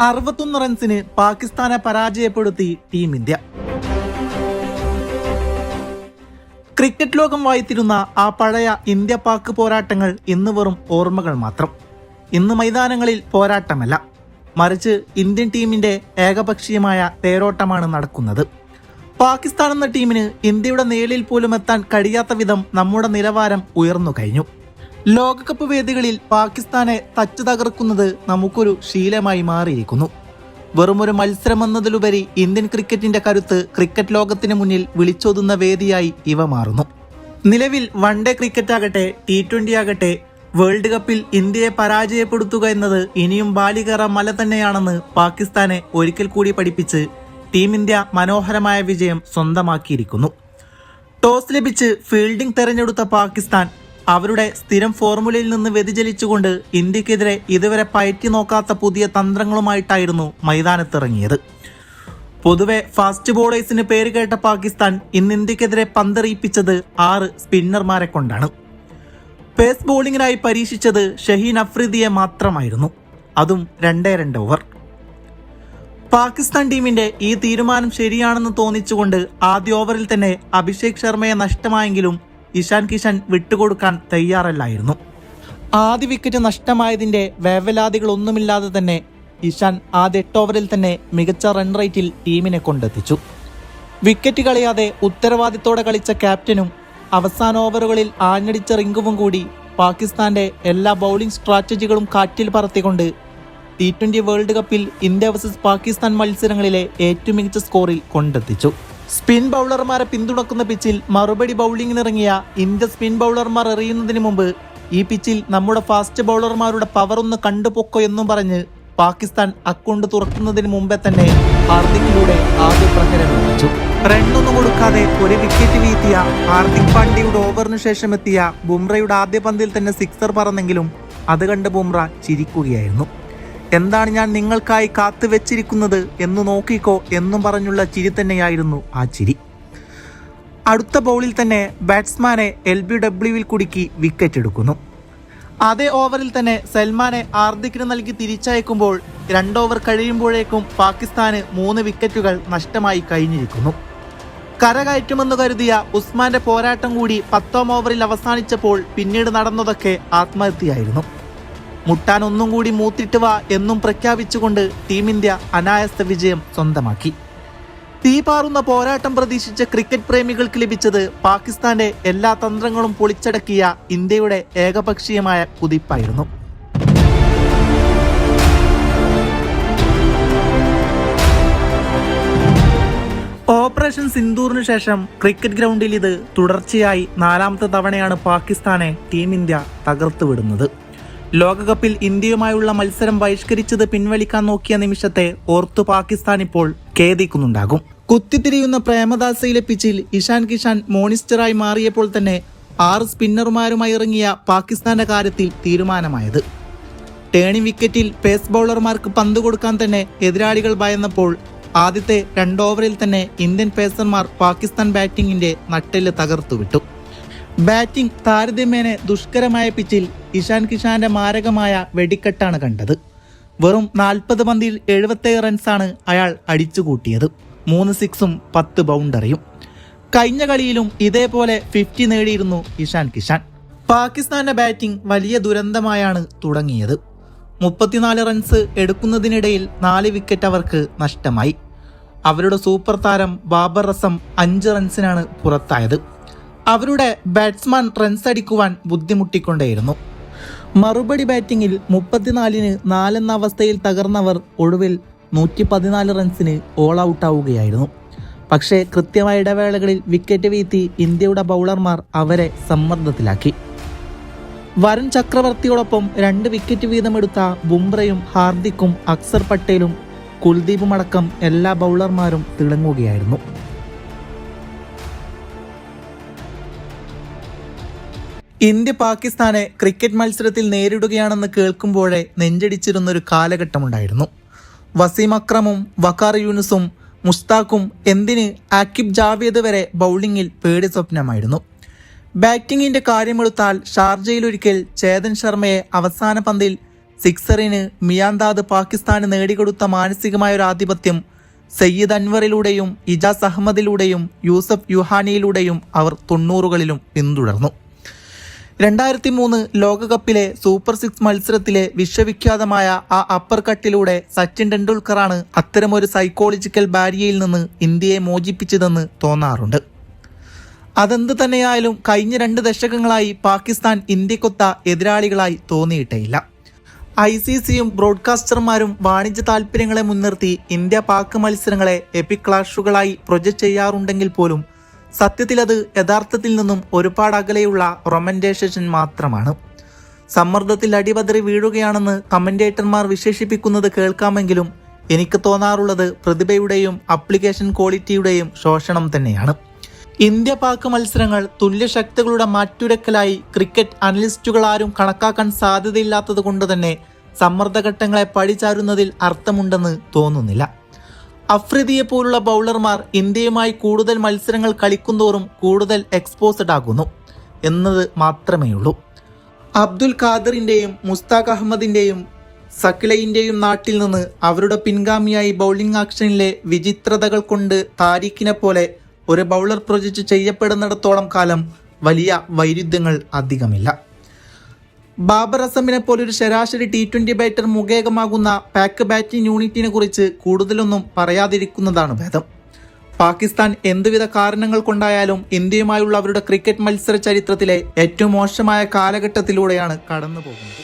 അറുപത്തൊന്ന് റൺസിന് പാകിസ്ഥാനെ പരാജയപ്പെടുത്തി ടീം ഇന്ത്യ. ക്രിക്കറ്റ് ലോകം വായിത്തിരുന്ന ആ പഴയ ഇന്ത്യ പാക് പോരാട്ടങ്ങൾ ഇന്ന് വെറും ഓർമ്മകൾ മാത്രം. ഇന്ന് മൈതാനങ്ങളിൽ പോരാട്ടമല്ല. മറിച്ച് ഇന്ത്യൻ ടീമിന്റെ ഏകപക്ഷീയമായ തേരോട്ടമാണ് നടക്കുന്നത്. പാകിസ്ഥാൻ എന്ന ടീമിന് ഇന്ത്യയുടെ നേളിൽ പോലും എത്താൻ കഴിയാത്ത വിധം നമ്മുടെ നിലവാരം ഉയർന്നു കഴിഞ്ഞു. ലോകകപ്പ് വേദികളിൽ പാകിസ്ഥാനെ തച്ചു തകർക്കുന്നത് നമുക്കൊരു ശീലമായി മാറിയിരിക്കുന്നു. വെറുമൊരു മത്സരം എന്നതിലുപരി ഇന്ത്യൻ ക്രിക്കറ്റിന്റെ കരുത്ത് ക്രിക്കറ്റ് ലോകത്തിന് മുന്നിൽ വിളിച്ചോതുന്ന വേദിയായി ഇവ മാറുന്നു. നിലവിൽ വൺ ഡേ ക്രിക്കറ്റ് ആകട്ടെ ടി ട്വന്റി ആകട്ടെ വേൾഡ് കപ്പിൽ ഇന്ത്യയെ പരാജയപ്പെടുത്തുക എന്നത് ഇനിയും ബാലികേറ മല തന്നെയാണെന്ന് പാകിസ്ഥാനെ ഒരിക്കൽ കൂടി പഠിപ്പിച്ച് ടീം ഇന്ത്യ മനോഹരമായ വിജയം സ്വന്തമാക്കിയിരിക്കുന്നു. ടോസ് ലഭിച്ച് ഫീൽഡിംഗ് തെരഞ്ഞെടുത്ത പാകിസ്ഥാൻ അവരുടെ സ്ഥിരം ഫോർമുലയിൽ നിന്ന് വ്യതിചലിച്ചുകൊണ്ട് ഇന്ത്യക്കെതിരെ ഇതുവരെ പയറ്റി നോക്കാത്ത പുതിയ തന്ത്രങ്ങളുമായിട്ടായിരുന്നു മൈതാനത്തിറങ്ങിയത്. പൊതുവെ ഫാസ്റ്റ് ബോളേഴ്സിന് പേര് കേട്ട പാകിസ്ഥാൻ ഇന്ന് ഇന്ത്യക്കെതിരെ പന്തെറിയിപ്പിച്ചത് ആറ് സ്പിന്നർമാരെ കൊണ്ടാണ്. പേസ് ബോളിംഗിനായി പരീക്ഷിച്ചത് ഷഹീൻ അഫ്രീദിയെ മാത്രമായിരുന്നു. അതും രണ്ടേ രണ്ട് ഓവർ. പാകിസ്ഥാൻ ടീമിന്റെ ഈ തീരുമാനം ശരിയാണെന്ന് തോന്നിച്ചുകൊണ്ട് ആദ്യ ഓവറിൽ തന്നെ അഭിഷേക് ശർമ്മയെ നഷ്ടമായെങ്കിലും ഇഷാൻ കിഷൻ വിട്ടുകൊടുക്കാൻ തയ്യാറല്ലായിരുന്നു. ആദ്യ വിക്കറ്റ് നഷ്ടമായതിന്റെ വേവലാതികളൊന്നുമില്ലാതെ തന്നെ ഇഷാൻ ആദ്യ എട്ട് ഓവറിൽ തന്നെ മികച്ച റൺ റേറ്റിൽ ടീമിനെ കൊണ്ടെത്തിച്ചു. വിക്കറ്റ് കളയാതെ ഉത്തരവാദിത്തോടെ കളിച്ച ക്യാപ്റ്റനും അവസാന ഓവറുകളിൽ ആഞ്ഞടിച്ച റിങ്കുവും കൂടി പാകിസ്ഥാന്റെ എല്ലാ ബൗളിംഗ് സ്ട്രാറ്റജികളും കാറ്റിൽ പറത്തിക്കൊണ്ട് ടി ട്വന്റി വേൾഡ് കപ്പിൽ ഇന്ത്യ വേഴ്സസ് പാകിസ്ഥാൻ മത്സരങ്ങളിലെ ഏറ്റവും മികച്ച സ്കോറിൽ കൊണ്ടെത്തിച്ചു. സ്പിൻ ബൗളർമാരെ പിന്തുണക്കുന്ന പിച്ചിൽ മറുപടി ബൗളിംഗിനിറങ്ങിയ ഇന്ത്യ സ്പിൻ ബൗളർമാർ എറിയുന്നതിന് മുമ്പ് ഈ പിച്ചിൽ നമ്മുടെ ഫാസ്റ്റ് ബൗളർമാരുടെ പവർ ഒന്ന് കണ്ടുപൊക്കോ എന്നും പറഞ്ഞ് പാകിസ്ഥാൻ അക്കൗണ്ട് തുറക്കുന്നതിന് മുമ്പേ തന്നെ ഹാർദിക്കിലൂടെ ആദ്യ പ്രഹരം ലഭിച്ചു റണ്ണൊന്നും കൊടുക്കാതെ ഒരു വിക്കറ്റ് വീഴ്ത്തിയ ഹാർദിക് പാണ്ഡ്യയുടെ ഓവറിന് ശേഷം എത്തിയ ബുംറയുടെ ആദ്യ പന്തിൽ തന്നെ സിക്സർ പറന്നെങ്കിലും അത് കണ്ട് ബുംറ ചിരിക്കുകയായിരുന്നു. എന്താണ് ഞാൻ നിങ്ങൾക്കായി കാത്തു വെച്ചിരിക്കുന്നത് എന്ന് നോക്കിക്കോ എന്നും പറഞ്ഞുള്ള ചിരി തന്നെയായിരുന്നു ആ ചിരി. അടുത്ത ബൗളിൽ തന്നെ ബാറ്റ്സ്മാനെ എൽ ബി ഡബ്ല്യുവിൽ കുടുക്കി വിക്കറ്റ് എടുക്കുന്നു. അതേ ഓവറിൽ തന്നെ സൽമാനെ ആർദിക്കിന് നൽകി തിരിച്ചയക്കുമ്പോൾ രണ്ടോവർ കഴിയുമ്പോഴേക്കും പാകിസ്ഥാന് മൂന്ന് വിക്കറ്റുകൾ നഷ്ടമായി കഴിഞ്ഞിരിക്കുന്നു. കരകയറ്റുമെന്ന് കരുതിയ ഉസ്മാന്റെ പോരാട്ടം കൂടി പത്താം ഓവറിൽ അവസാനിച്ചപ്പോൾ പിന്നീട് നടന്നതൊക്കെ ആത്മഹത്യയായിരുന്നു. മുട്ടാൻ ഒന്നും കൂടി മൂത്തിട്ട് വാ എന്നും പ്രഖ്യാപിച്ചുകൊണ്ട് ടീം ഇന്ത്യ അനായാസ വിജയം സ്വന്തമാക്കി. തീപാറുന്ന പോരാട്ടം പ്രതീക്ഷിച്ച ക്രിക്കറ്റ് പ്രേമികൾക്ക് ലഭിച്ചത് പാകിസ്ഥാന്റെ എല്ലാ തന്ത്രങ്ങളും പൊളിച്ചടക്കിയ ഇന്ത്യയുടെ ഏകപക്ഷീയമായ കുതിപ്പായിരുന്നു. ഓപ്പറേഷൻ സിന്ദൂറിന് ശേഷം ക്രിക്കറ്റ് ഗ്രൗണ്ടിൽ ഇത് തുടർച്ചയായി നാലാമത്തെ തവണയാണ് പാകിസ്ഥാനെ ടീം ഇന്ത്യ തകർത്തുവിടുന്നത്. ലോകകപ്പിൽ ഇന്ത്യയുമായുള്ള മത്സരം ബഹിഷ്കരിച്ചത് പിൻവലിക്കാൻ നോക്കിയ നിമിഷത്തെ ഓർത്തു പാകിസ്ഥാൻ ഇപ്പോൾ ഖേദിക്കുന്നുണ്ടാകും. കുത്തിത്തിരിയുന്ന പ്രേമദാസയിലെ പിച്ചിൽ ഇഷാൻ കിഷാൻ മോണിസ്റ്ററായി മാറിയപ്പോൾ തന്നെ ആറ് സ്പിന്നർമാരുമായി ഇറങ്ങിയ പാകിസ്ഥാന്റെ കാര്യത്തിൽ തീരുമാനമായത്. ടേണി വിക്കറ്റിൽ പേസ് ബൗളർമാർക്ക് പന്ത് കൊടുക്കാൻ തന്നെ എതിരാളികൾ ഭയന്നപ്പോൾ ആദ്യത്തെ രണ്ട് ഓവറിൽ തന്നെ ഇന്ത്യൻ പേസർമാർ പാകിസ്ഥാൻ ബാറ്റിംഗിന്റെ നട്ടെല്ല് തകർത്തുവിട്ടു. ബാറ്റിംഗ് താരതമ്യേന ദുഷ്കരമായ പിച്ചിൽ ഇഷാൻ കിഷാന്റെ മാരകമായ വെടിക്കെട്ടാണ് കണ്ടത്. വെറും നാൽപ്പത് പന്തിൽ എഴുപത്തേഴ് റൺസാണ് അയാൾ അടിച്ചുകൂട്ടിയത്. മൂന്ന് സിക്സും പത്ത് ബൗണ്ടറിയും. കഴിഞ്ഞ കളിയിലും ഇതേപോലെ ഫിഫ്റ്റി നേടിയിരുന്നു ഇഷാൻ കിഷാൻ. പാകിസ്ഥാന്റെ ബാറ്റിംഗ് വലിയ ദുരന്തമായാണ് തുടങ്ങിയത്. മുപ്പത്തിനാല് റൺസ് എടുക്കുന്നതിനിടയിൽ നാല് വിക്കറ്റ് അവർക്ക് നഷ്ടമായി. അവരുടെ സൂപ്പർ താരം ബാബർ റസം അഞ്ച് റൺസിനാണ് പുറത്തായത്. അവരുടെ ബാറ്റ്സ്മാൻ റൺസ് അടിക്കുവാൻ ബുദ്ധിമുട്ടിക്കൊണ്ടേയിരുന്നു. മറുപടി ബാറ്റിംഗിൽ മുപ്പത്തിനാലിന് നാലെന്ന അവസ്ഥയിൽ തകർന്നവർ ഒടുവിൽ നൂറ്റി പതിനാല് റൺസിന് ഓൾ ഔട്ട് ആവുകയായിരുന്നു. പക്ഷേ കൃത്യമായ ഇടവേളകളിൽ വിക്കറ്റ് വീഴ്ത്തി ഇന്ത്യയുടെ ബൗളർമാർ അവരെ സമ്മർദ്ദത്തിലാക്കി. വരുൺ ചക്രവർത്തിയോടൊപ്പം രണ്ട് വിക്കറ്റ് വീതമെടുത്ത ബുംറയും ഹാർദിക്കും അക്സർ പട്ടേലും കുൽദീപും അടക്കം എല്ലാ ബൗളർമാരും തിളങ്ങുകയായിരുന്നു. ഇന്ത്യ പാകിസ്ഥാനെ ക്രിക്കറ്റ് മത്സരത്തിൽ നേരിടുകയാണെന്ന് കേൾക്കുമ്പോഴേ നെഞ്ചടിച്ചിരുന്ന ഒരു കാലഘട്ടമുണ്ടായിരുന്നു. വസീം അക്രമും വക്കാർ യൂനുസും മുസ്താഖും എന്തിന് ആക്കിബ് ജാവേദ് വരെ ബൗളിംഗിൽ പേടി സ്വപ്നമായിരുന്നു. ബാറ്റിംഗിന്റെ കാര്യമെടുത്താൽ ഷാർജയിൽ ഒരിക്കൽ ചേതൻ ശർമ്മയെ അവസാന പന്തിൽ സിക്സറിന് മിയാന്താദ് പാകിസ്ഥാന് നേടിക്കൊടുത്ത മാനസികമായ ഒരു ആധിപത്യം സയ്യിദ് അൻവറിലൂടെയും ഇജാസ് അഹമ്മദിലൂടെയും യൂസഫ് യുഹാനിയിലൂടെയും അവർ തൊണ്ണൂറുകളിലും പിന്തുടർന്നു. രണ്ടായിരത്തി മൂന്ന് ലോകകപ്പിലെ സൂപ്പർ സിക്സ് മത്സരത്തിലെ വിശ്വവിഖ്യാതമായ ആ അപ്പർ കട്ടിലൂടെ സച്ചിൻ ടെണ്ടുൽക്കറാണ് അത്തരമൊരു സൈക്കോളജിക്കൽ ബാരിയയിൽ നിന്ന് ഇന്ത്യയെ മോചിപ്പിച്ചതെന്ന് തോന്നാറുണ്ട്. അതെന്ത് തന്നെയായാലും കഴിഞ്ഞ രണ്ട് ദശകങ്ങളായി പാകിസ്ഥാൻ ഇന്ത്യക്കൊത്ത എതിരാളികളായി തോന്നിയിട്ടേയില്ല. ഐ സി സിയും ബ്രോഡ്കാസ്റ്റർമാരും വാണിജ്യ താൽപ്പര്യങ്ങളെ മുൻനിർത്തി ഇന്ത്യ പാക് മത്സരങ്ങളെ എപ്പിക് ക്ലാഷുകളായി പ്രൊജക്ട് ചെയ്യാറുണ്ടെങ്കിൽ പോലും സത്യത്തിൽ അത് യഥാർത്ഥത്തിൽ നിന്നും ഒരുപാട് അകലെയുള്ള റൊമന്റേഷൻ മാത്രമാണ്. സമ്മർദ്ദത്തിൽ അടിപതറി വീഴുകയാണെന്ന് കമന്റേറ്റർമാർ വിശേഷിപ്പിക്കുന്നത് കേൾക്കാമെങ്കിലും എനിക്ക് തോന്നാറുള്ളത് പ്രതിഭയുടെയും അപ്ലിക്കേഷൻ ക്വാളിറ്റിയുടെയും ശോഷണം തന്നെയാണ്. ഇന്ത്യ പാക് മത്സരങ്ങൾ തുല്യശക്തികളുടെ മാറ്റുരക്കലായി ക്രിക്കറ്റ് അനലിസ്റ്റുകൾ ആരും കണക്കാക്കാൻ സാധ്യതയില്ലാത്തത് കൊണ്ട് തന്നെ സമ്മർദ്ദഘട്ടങ്ങളെ പഴിചാരുന്നതിൽ അർത്ഥമുണ്ടെന്ന് തോന്നുന്നില്ല. അഫ്രിദിയെ പോലുള്ള ബൗളർമാർ ഇന്ത്യയുമായി കൂടുതൽ മത്സരങ്ങൾ കളിക്കുന്തോറും കൂടുതൽ എക്സ്പോസ്ഡ് ആകുന്നു. എന്നത് മാത്രമേ ഉള്ളൂ അബ്ദുൽ ഖാദറിന്റെയും മുസ്താഖ് അഹമ്മദിന്റെയും സക്കിലയിന്റെയും നാട്ടിൽ നിന്ന് അവരുടെ പിൻഗാമിയായി ബൗളിംഗ് ആക്ഷനിലെ വിചിത്രതകൾ കൊണ്ട് താരിഖിനെ പോലെ ഒരു ബൗളർ പ്രൊജക്റ്റ് ചെയ്യപ്പെടുന്നിടത്തോളം കാലം വലിയ വൈരുദ്ധ്യങ്ങൾ അധികമില്ല. ബാബർ അസമിനെ പോലൊരു ശരാശരി ടി ട്വന്റി ബാറ്റർ മുഖേകമാകുന്ന പാക്ക് ബാറ്റിംഗ് യൂണിറ്റിനെ കുറിച്ച് കൂടുതലൊന്നും പറയാതിരിക്കുന്നതാണ് ഭേദം. പാകിസ്ഥാൻ എന്തുവിധ കാരണങ്ങൾ കൊണ്ടായാലും ഇന്ത്യയുമായുള്ള അവരുടെ ക്രിക്കറ്റ് മത്സര ചരിത്രത്തിലെ ഏറ്റവും മോശമായ കാലഘട്ടത്തിലൂടെയാണ് കടന്നു പോകുന്നത്